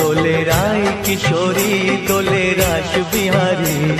দোলে রায় কিশোরী দোলে রাস বিহারী।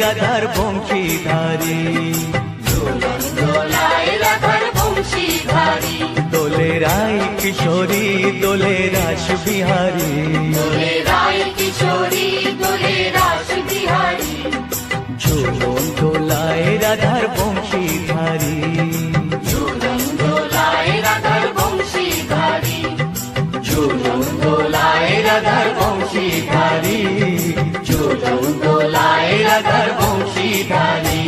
রাখার বংশীধারী। দোলে রাই কিশোরী দোলে রাস বিহারী। দোলে রাই কিশোরী দোলে রাস বিহারী দোলায় রাধার Banshi ধারী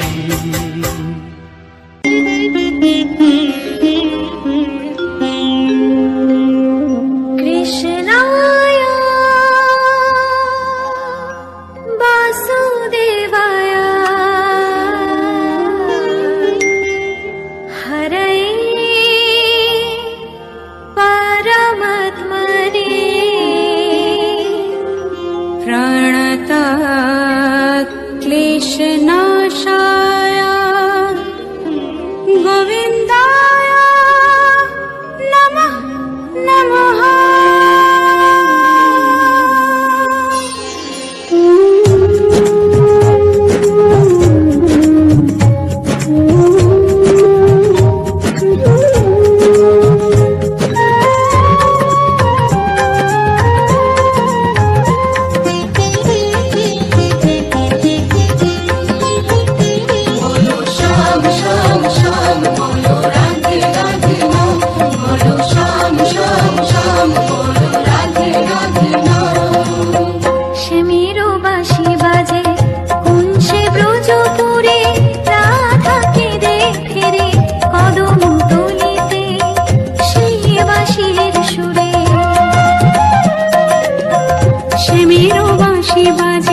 一把剑。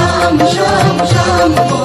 Sham, Sham, Sham, Sham, Sham, Sham, Sham, Sham,